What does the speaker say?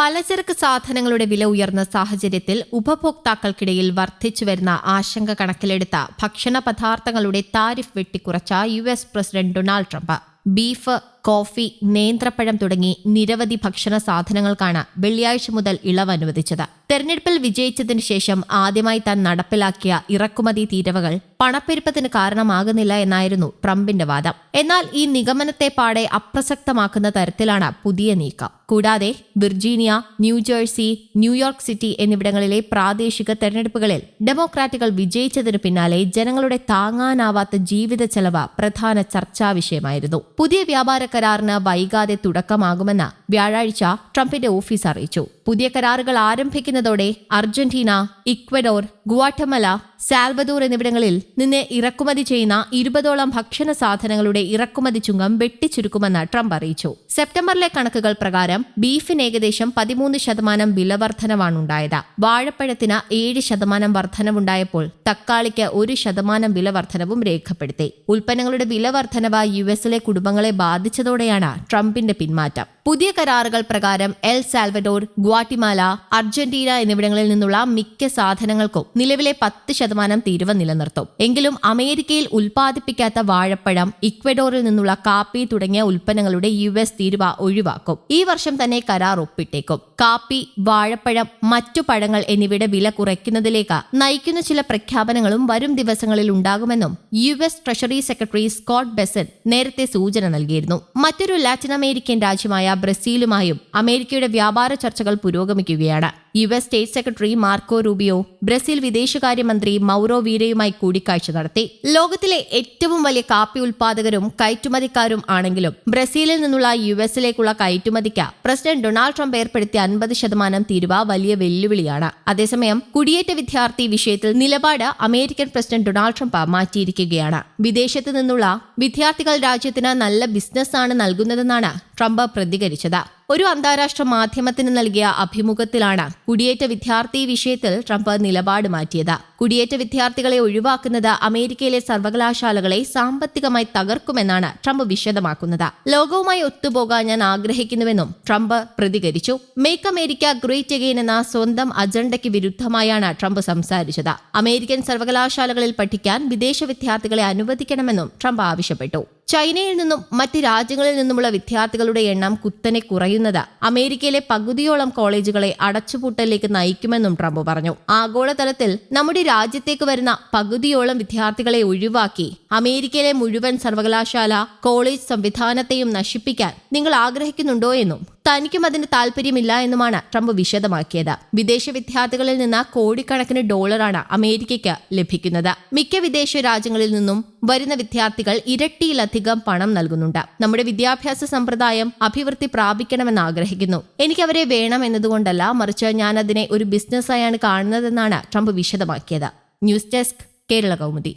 പലചരക്ക് സാധനങ്ങളുടെ വില ഉയർന്ന സാഹചര്യത്തിൽ ഉപഭോക്താക്കൾക്കിടയിൽ വർദ്ധിച്ചുവരുന്ന ആശങ്ക കണക്കിലെടുത്ത ഭക്ഷണ പദാർത്ഥങ്ങളുടെ tariff വെട്ടിക്കുറച്ച U S president Donald Trump. Beef coffee നേന്ത്രപ്പഴം തുടങ്ങി നിരവധി ഭക്ഷണ സാധനങ്ങൾക്കാണ് വെള്ളിയാഴ്ച മുതൽ ഇളവ് അനുവദിച്ചത്. തെരഞ്ഞെടുപ്പിൽ വിജയിച്ചതിന് ശേഷം ആദ്യമായി താൻ നടപ്പിലാക്കിയ ഇറക്കുമതി തീരവകൾ പണപ്പെരുപ്പത്തിന് കാരണമാകുന്നില്ല എന്നായിരുന്നു ട്രംപിന്റെ വാദം. എന്നാൽ ഈ നിഗമനത്തെ പാടെ അപ്രസക്തമാക്കുന്ന തരത്തിലാണ് പുതിയ നീക്കം. കൂടാതെ വിർജീനിയ ന്യൂജേഴ്സി ന്യൂയോർക്ക് സിറ്റി എന്നിവിടങ്ങളിലെ പ്രാദേശിക തെരഞ്ഞെടുപ്പുകളിൽ ഡെമോക്രാറ്റുകൾ വിജയിച്ചതിന് പിന്നാലെ ജനങ്ങളുടെ താങ്ങാനാവാത്ത ജീവിത ചെലവ് പ്രധാന ചർച്ചാ വിഷയമായിരുന്നു. പുതിയ വ്യാപാര കരാറിന് വൈകാതെ തുടക്കമാകുമെന്ന് വ്യാഴാഴ്ച ട്രംപിന്റെ ഓഫീസ് അറിയിച്ചു. പുതിയ കരാറുകൾ ആരംഭിക്കുന്നതോടെ അർജന്റീന ഇക്വഡോർ ഗുവാട്ടമല സാൽബദൂർ എന്നിവിടങ്ങളിൽ നിന്ന് ഇറക്കുമതി ചെയ്യുന്ന ഇരുപതോളം ഭക്ഷണ സാധനങ്ങളുടെ ഇറക്കുമതി ചുങ്കം വെട്ടിച്ചുരുക്കുമെന്ന് ട്രംപ് അറിയിച്ചു. സെപ്റ്റംബറിലെ കണക്കുകൾ പ്രകാരം ബീഫിന് ഏകദേശം പതിമൂന്ന് ശതമാനം വിലവർധനവാണുണ്ടായത് വാഴപ്പഴത്തിന് ഏഴ് ശതമാനം വർധനവുണ്ടായപ്പോൾ തക്കാളിക്ക് ഒരു ശതമാനം വില വർധനവും രേഖപ്പെടുത്തി. ഉൽപ്പന്നങ്ങളുടെ വില വർധനവ് യു എസിലെ കുടുംബങ്ങളെ ബാധിച്ചതോടെയാണ് ട്രംപിന്റെ പിന്മാറ്റം. പുതിയ കരാറുകൾ പ്രകാരം എൽ സാൽവഡോർ ഗ്വാട്ടിമാല അർജന്റീന എന്നിവിടങ്ങളിൽ നിന്നുള്ള മിക്ക സാധനങ്ങൾക്കും നിലവിലെ പത്ത് ശതമാനം തീരുവ നിലനിർത്തും. എങ്കിലും അമേരിക്കയിൽ ഉൽപ്പാദിപ്പിക്കാത്ത വാഴപ്പഴം ഇക്വഡോറിൽ നിന്നുള്ള കാപ്പി തുടങ്ങിയ ഉൽപ്പന്നങ്ങളുടെ യു എസ് തീരുവ ഒഴിവാക്കും. ഈ വർഷം തന്നെ കരാർ ഒപ്പിട്ടേക്കും. കാപ്പി വാഴപ്പഴം മറ്റു പഴങ്ങൾ എന്നിവയുടെ വില കുറയ്ക്കുന്നതിലേക്ക് നയിക്കുന്ന ചില പ്രഖ്യാപനങ്ങളും വരും ദിവസങ്ങളിൽ ഉണ്ടാകുമെന്നും U S treasury secretary Scott Bessent നേരത്തെ സൂചന നൽകിയിരുന്നു. മറ്റൊരു ലാറ്റിൻ അമേരിക്കൻ രാജ്യമായ ബ്രസീലുമായും അമേരിക്കയുടെ വ്യാപാര ചർച്ചകൾ പുരോഗമിക്കുകയാണ്. U S state secretary Marco Rubio Brazil വിദേശകാര്യമന്ത്രി മൗറോ വീരയുമായി കൂടിക്കാഴ്ച നടത്തി. ലോകത്തിലെ ഏറ്റവും വലിയ കാപ്പി ഉൽപാദകരും കയറ്റുമതിക്കാരും ആണെങ്കിലും ബ്രസീലിൽ നിന്നുള്ള യു എസിലേക്കുള്ള കയറ്റുമതിക്ക് പ്രസിഡന്റ് ഡൊണാൾഡ് ട്രംപ് ഏർപ്പെടുത്തിയ അൻപത് ശതമാനം തീരുവ വലിയ വെല്ലുവിളിയാണ്. അതേസമയം കുടിയേറ്റ വിദ്യാർത്ഥി വിഷയത്തിൽ നിലപാട് അമേരിക്കൻ പ്രസിഡന്റ് ഡൊണാൾഡ് ട്രംപ് മാറ്റിയിരിക്കുകയാണ്. വിദേശത്ത് നിന്നുള്ള വിദ്യാർത്ഥികൾ രാജ്യത്തിന് നല്ല ബിസിനസ് ആണ് നൽകുന്നതെന്നാണ് ട്രംപ് പ്രതികരിച്ചത്. ഒരു അന്താരാഷ്ട്ര മാധ്യമത്തിന് നൽകിയ അഭിമുഖത്തിലാണ് കുടിയേറ്റ വിദ്യാർത്ഥി വിഷയത്തിൽ ട്രംപ് നിലപാട് മാറ്റിയത്. കുടിയേറ്റ വിദ്യാർത്ഥികളെ ഒഴിവാക്കുന്നത് അമേരിക്കയിലെ സർവകലാശാലകളെ സാമ്പത്തികമായി തകർക്കുമെന്നാണ് ട്രംപ് വിശദമാക്കുന്നത്. ലോകവുമായി ഒത്തുപോകാൻ ഞാൻ ആഗ്രഹിക്കുന്നുവെന്നും ട്രംപ് പ്രതികരിച്ചു. മേക്ക് അമേരിക്ക ഗ്രേറ്റ് അഗെയിൻ എന്ന സ്വന്തം അജണ്ടയ്ക്ക് വിരുദ്ധമായാണ് ട്രംപ് സംസാരിച്ചത്. അമേരിക്കൻ സർവകലാശാലകളിൽ പഠിക്കാൻ വിദേശ വിദ്യാർത്ഥികളെ അനുവദിക്കണമെന്നും ട്രംപ് ആവശ്യപ്പെട്ടു. ചൈനയിൽ നിന്നും മറ്റ് രാജ്യങ്ങളിൽ നിന്നുമുള്ള വിദ്യാർത്ഥികളുടെ എണ്ണം കുത്തനെ കുറയുന്നത്. അമേരിക്കയിലെ പകുതിയോളം കോളേജുകളെ അടച്ചുപൂട്ടലിലേക്ക് നയിക്കുമെന്നും ട്രംപ് പറഞ്ഞു. ആഗോളതലത്തിൽ നമ്മുടെ രാജ്യത്തേക്ക് വരുന്ന പകുതിയോളം വിദ്യാർത്ഥികളെ ഒഴിവാക്കി അമേരിക്കയിലെ മുഴുവൻ സർവകലാശാല കോളേജ് സംവിധാനത്തെയും നശിപ്പിക്കാൻ നിങ്ങൾ ആഗ്രഹിക്കുന്നുണ്ടോ എന്നും തനിക്കും അതിന് താല്പര്യമില്ല എന്നുമാണ് ട്രംപ് വിശദമാക്കിയത്. വിദേശ വിദ്യാർത്ഥികളിൽ നിന്ന് കോടിക്കണക്കിന് ഡോളറാണ് അമേരിക്കയ്ക്ക് ലഭിക്കുന്നത്. മിക്ക വിദേശ രാജ്യങ്ങളിൽ നിന്നും വരുന്ന വിദ്യാർത്ഥികൾ ഇരട്ടിയിലധികം പണം നൽകുന്നുണ്ട്. നമ്മുടെ വിദ്യാഭ്യാസ സമ്പ്രദായം അഭിവൃദ്ധി പ്രാപിക്കണമെന്ന് ആഗ്രഹിക്കുന്നു. എനിക്ക് അവരെ വേണം എന്നതുകൊണ്ടല്ല മറിച്ച് ഞാൻ അതിനെ ഒരു ബിസിനസ്സായാണ് കാണുന്നതെന്നാണ് Trump വിശദമാക്കിയത്. News desk Kerala Kaumudi.